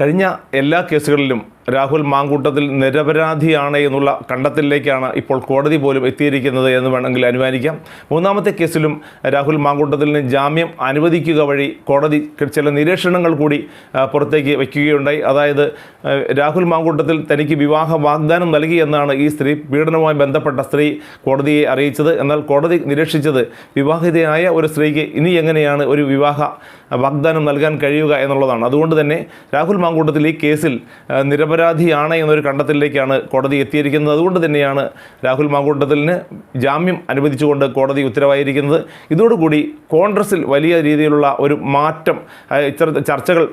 കഴിഞ്ഞ എല്ലാ കേസുകളിലും രാഹുൽ മാങ്കൂട്ടത്തിൽ നിരപരാധിയാണ് എന്നുള്ള കണ്ടെത്തലിലേക്കാണ് ഇപ്പോൾ കോടതി പോലും എത്തിയിരിക്കുന്നത് എന്ന് വേണമെങ്കിൽ അനുമാനിക്കാം. മൂന്നാമത്തെ കേസിലും രാഹുൽ മാങ്കൂട്ടത്തിന് ജാമ്യം അനുവദിക്കുക വഴി കോടതി ചില നിരീക്ഷണങ്ങൾ കൂടി പുറത്തേക്ക് വയ്ക്കുകയുണ്ടായി. അതായത് രാഹുൽ മാങ്കൂട്ടത്തിൽ തനിക്ക് വിവാഹ വാഗ്ദാനം നൽകി എന്നാണ് ഈ സ്ത്രീ പീഡനവുമായി ബന്ധപ്പെട്ട സ്ത്രീ കോടതിയെ അറിയിച്ചത്. എന്നാൽ കോടതി നിരീക്ഷിച്ചത് വിവാഹിതയായ ഒരു സ്ത്രീക്ക് ഇനി എങ്ങനെയാണ് ഒരു വിവാഹ വാഗ്ദാനം നൽകാൻ കഴിയുക എന്നുള്ളതാണ്. അതുകൊണ്ട് തന്നെ രാഹുൽ മാങ്കൂട്ടത്തിൽ ഈ കേസിൽ ആ, നിരപരാധിയാണ് എന്നൊരു കണ്ടെത്തലിലേക്കാണ് കോടതി എത്തിയിരിക്കുന്നത്. അതുകൊണ്ട് തന്നെയാണ് രാഹുൽ മാങ്കൂട്ടത്തിലിന് ജാമ്യം അനുവദിച്ചുകൊണ്ട് കോടതി ഉത്തരവായിരിക്കുന്നത്. ഇതോടുകൂടി കോൺഗ്രസിൽ വലിയ രീതിയിലുള്ള ഒരു മാറ്റം ഇത്തരം ചർച്ചകൾ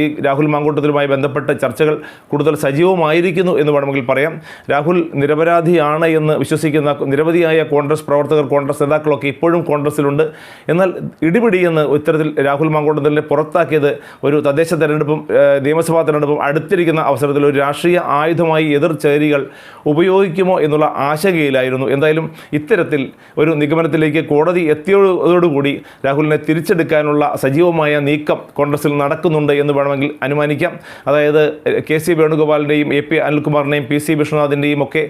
ഈ രാഹുൽ മാങ്കൂട്ടത്തിലുമായി ബന്ധപ്പെട്ട ചർച്ചകൾ കൂടുതൽ സജീവമായിരിക്കുന്നു എന്ന് വേണമെങ്കിൽ പറയാം. രാഹുൽ നിരപരാധിയാണ് എന്ന് വിശ്വസിക്കുന്ന നിരവധിയായ കോൺഗ്രസ് പ്രവർത്തകർ കോൺഗ്രസ് നേതാക്കളൊക്കെ ഇപ്പോഴും കോൺഗ്രസിലുണ്ട്. എന്നാൽ ഇടിപിടിയെന്ന് ഇത്തരത്തിൽ രാഹുൽ മാങ്കൂട്ടത്തിനെ പുറത്താക്കിയത് ഒരു തദ്ദേശ തെരഞ്ഞെടുപ്പും നിയമസഭാ തെരഞ്ഞെടുപ്പും അടുത്തിരിക്കുന്ന അവസരത്തിൽ ഒരു രാഷ്ട്രീയ ആയുധമായി എതിർ ചേരികൾ ഉപയോഗിക്കുമോ എന്നുള്ള ആശങ്കയിലായിരുന്നു. എന്തായാലും ഇത്തരത്തിൽ ഒരു നിഗമനത്തിലേക്ക് കോടതി എത്തിയതോടുകൂടി രാഹുലിനെ തിരിച്ചെടുക്കാനുള്ള സജീവമായ നീക്കം കോൺഗ്രസിൽ നടക്കുന്നുണ്ട് എന്ന് വേണമെങ്കിൽ അനുമാനിക്കാം. അതായത് കെ സി വേണുഗോപാലിന്റെയും എ പി അനിൽകുമാറിന്റെയും പി സി വിശ്വനാഥിന്റെയും ഒക്കെ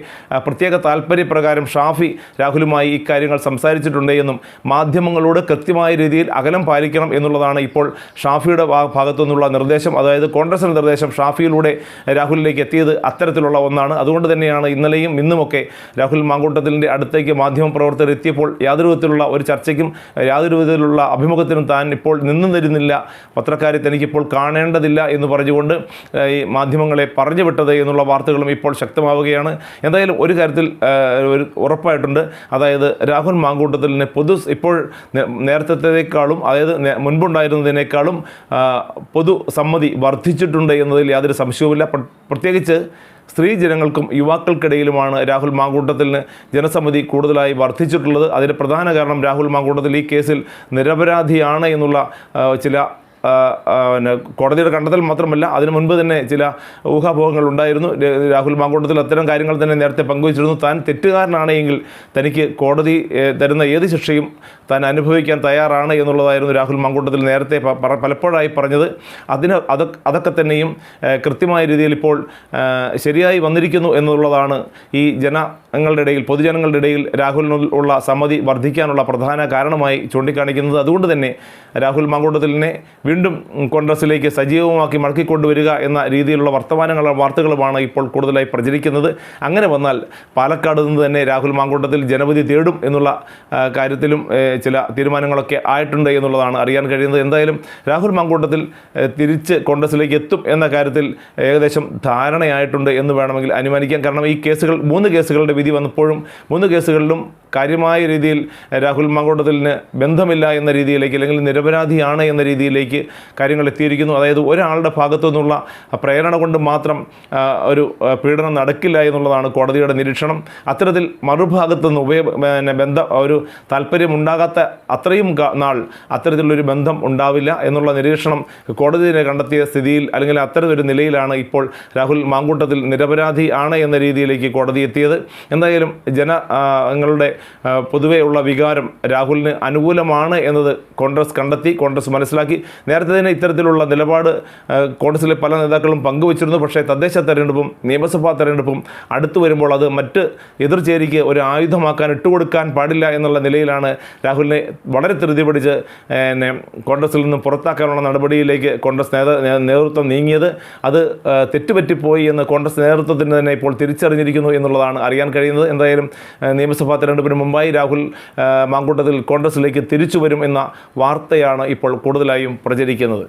പ്രത്യേക താല്പര്യപ്രകാരം ഷാഫി രാഹുലുമായി ഇക്കാര്യങ്ങൾ സംസാരിച്ചിട്ടുണ്ട് എന്നും മാധ്യമങ്ങളോട് കൃത്യമായ രീതിയിൽ അകലം പാലിക്കണം എന്നുള്ളതാണ് ഇപ്പോൾ ഷാഫിയുടെ ഭാഗത്തു നിന്നുള്ള നിർദ്ദേശം. അതായത് കോൺഗ്രസിന്റെ നിർദ്ദേശം ഷാഫിയിലൂടെ രാഹുലിലേക്ക് എത്തിയത് അത്തരത്തിലുള്ള ഒന്നാണ്. അതുകൊണ്ട് തന്നെയാണ് ഇന്നലെയും ഇന്നുമൊക്കെ രാഹുൽ മാങ്കൂട്ടത്തിന്റെ അടുത്തേക്ക് മാധ്യമ പ്രവർത്തകർ എത്തിയപ്പോൾ യാതൊരു വിധത്തിലുള്ള ഒരു ചർച്ചയ്ക്കും യാതൊരു വിധത്തിലുള്ള അഭിമുഖത്തിനും താൻ ഇപ്പോൾ നിന്നു തരുന്നില്ല. പത്രക്കാരെ തനിക്കിപ്പോൾ കാണേണ്ടതില്ല എന്ന് പറഞ്ഞുകൊണ്ട് ഈ മാധ്യമങ്ങളെ പറഞ്ഞു വിട്ടത് എന്നുള്ള വാർത്തകളും ഇപ്പോൾ ശക്തമാവുകയാണ്. എന്തായാലും ഒരു കാര്യത്തിൽ ഒരു ഉറപ്പായിട്ടുണ്ട്. അതായത് രാഹുൽ മാങ്കൂട്ടത്തിലിനെ പൊതു ഇപ്പോൾ നേരത്തെത്തേക്കാളും അതായത് മുൻപുണ്ടായിരുന്നതിനേക്കാളും പൊതു സമ്മതി വർദ്ധിച്ചിട്ടുണ്ട് എന്നതിൽ യാതൊരു സംശയവുമില്ല. പ്രത്യേകിച്ച് സ്ത്രീ ജനങ്ങൾക്കും യുവാക്കൾക്കിടയിലുമാണ് രാഹുൽ മാങ്കൂട്ടത്തിന് ജനസമ്മതി കൂടുതലായി വർദ്ധിച്ചിട്ടുള്ളത്. അതിന് പ്രധാന കാരണം രാഹുൽ മാങ്കൂട്ടത്തിൽ ഈ കേസിൽ നിരപരാധിയാണ് എന്നുള്ള ചില പിന്നെ കോടതിയുടെ കണ്ടെത്തൽ മാത്രമല്ല അതിനു മുൻപ് തന്നെ ചില ഊഹാഭോഹങ്ങൾ ഉണ്ടായിരുന്നു. രാഹുൽ മാങ്കൂട്ടത്തിൽ അത്തരം കാര്യങ്ങൾ തന്നെ നേരത്തെ പങ്കുവച്ചിരുന്നു. താൻ തെറ്റുകാരനാണെങ്കിൽ തനിക്ക് കോടതി തരുന്ന ഏത് ശിക്ഷയും താൻ അനുഭവിക്കാൻ തയ്യാറാണ് എന്നുള്ളതായിരുന്നു രാഹുൽ മാങ്കൂട്ടത്തിൽ നേരത്തെ പലപ്പോഴായി പറഞ്ഞത്. അതിന് അതൊക്കെ തന്നെയും കൃത്യമായ രീതിയിൽ ഇപ്പോൾ ശരിയായി വന്നിരിക്കുന്നു എന്നുള്ളതാണ് ഈ ജനങ്ങളുടെ ഇടയിൽ പൊതുജനങ്ങളുടെ ഇടയിൽ രാഹുലിനുള്ള സമ്മതി വർദ്ധിക്കാനുള്ള പ്രധാന കാരണമായി ചൂണ്ടിക്കാണിക്കുന്നത്. അതുകൊണ്ട് തന്നെ രാഹുൽ മാങ്കൂട്ടത്തിലിനെ വീണ്ടും കോൺഗ്രസിലേക്ക് സജീവമാക്കി മടക്കിക്കൊണ്ടുവരിക എന്ന രീതിയിലുള്ള വർത്തമാനങ്ങളും വാർത്തകളുമാണ് ഇപ്പോൾ കൂടുതലായി പ്രചരിക്കുന്നത്. അങ്ങനെ വന്നാൽ പാലക്കാട് നിന്ന് തന്നെ രാഹുൽ മാങ്കൂട്ടത്തിൽ ജനവിധി തേടും എന്നുള്ള കാര്യത്തിലും ചില തീരുമാനങ്ങളൊക്കെ ആയിട്ടുണ്ട് എന്നുള്ളതാണ് അറിയാൻ കഴിയുന്നത്. എന്തായാലും രാഹുൽ മാങ്കൂട്ടത്തിൽ തിരിച്ച് കോൺഗ്രസിലേക്ക് എത്തും എന്ന കാര്യത്തിൽ ഏകദേശം ധാരണയായിട്ടുണ്ട് എന്ന് വേണമെങ്കിൽ അനുമാനിക്കാം. കാരണം ഈ കേസുകൾ മൂന്ന് കേസുകളുടെ വിധി വന്നപ്പോഴും മൂന്ന് കേസുകളിലും കാര്യമായ രീതിയിൽ രാഹുൽ മങ്കോട്ടത്തിലിന് ബന്ധമില്ല എന്ന രീതിയിലേക്ക് അല്ലെങ്കിൽ നിരപരാധിയാണ് എന്ന രീതിയിലേക്ക് കാര്യങ്ങൾ എത്തിയിരിക്കുന്നു. അതായത് ഒരാളുടെ ഭാഗത്തു നിന്നുള്ള പ്രേരണ കൊണ്ട് മാത്രം ഒരു പീഡനം നടക്കില്ല എന്നുള്ളതാണ് കോടതിയുടെ നിരീക്ഷണം. അത്തരത്തിൽ മറുഭാഗത്ത് നിന്ന് പിന്നെ ബന്ധം ഒരു താല്പര്യം ഉണ്ടാകാത്ത അത്രയും നാൾ അത്തരത്തിലുള്ളൊരു ബന്ധം ഉണ്ടാവില്ല എന്നുള്ള നിരീക്ഷണം കോടതിയെ കണ്ടെത്തിയ സ്ഥിതിയിൽ അല്ലെങ്കിൽ അത്തരമൊരു നിലയിലാണ് ഇപ്പോൾ രാഹുൽ മാങ്കൂട്ടത്തിൽ നിരപരാധി ആണ് എന്ന രീതിയിലേക്ക് കോടതി എത്തിയത്. എന്തായാലും ജനങ്ങളുടെ പൊതുവെയുള്ള വികാരം രാഹുലിന് അനുകൂലമാണ് എന്നത് കോൺഗ്രസ് കണ്ടെത്തി കോൺഗ്രസ് മനസ്സിലാക്കി. നേരത്തെ തന്നെ ഇത്തരത്തിലുള്ള നിലപാട് കോൺഗ്രസിലെ പല നേതാക്കളും പങ്കുവച്ചിരുന്നു. പക്ഷേ തദ്ദേശ തെരഞ്ഞെടുപ്പും നിയമസഭാ തെരഞ്ഞെടുപ്പും അടുത്തു വരുമ്പോൾ അത് മറ്റ് എതിർചേരിക്ക് ഒരു ആയുധമാക്കാൻ ഇട്ടുകൊടുക്കാൻ പാടില്ല എന്നുള്ള നിലയിലാണ് രാഹുലിനെ വളരെ ധൃതി പിടിച്ച് പിന്നെ കോൺഗ്രസിൽ നിന്ന് പുറത്താക്കാനുള്ള നടപടിയിലേക്ക് കോൺഗ്രസ് നേതൃത്വം നീങ്ങിയത്. അത് തെറ്റുപറ്റിപ്പോയി എന്ന് കോൺഗ്രസ് നേതൃത്വത്തിന് തന്നെ ഇപ്പോൾ തിരിച്ചറിഞ്ഞിരിക്കുന്നു എന്നുള്ളതാണ് അറിയാൻ കഴിയുന്നത്. എന്തായാലും നിയമസഭാ നിയമസഭാ തെരഞ്ഞെടുപ്പിന് മുമ്പായി രാഹുൽ മാങ്കൂട്ടത്തിൽ കോൺഗ്രസിലേക്ക് തിരിച്ചു വരും എന്ന വാർത്തയാണ് ഇപ്പോൾ കൂടുതലായും പ്രചരിക്കുന്നത്.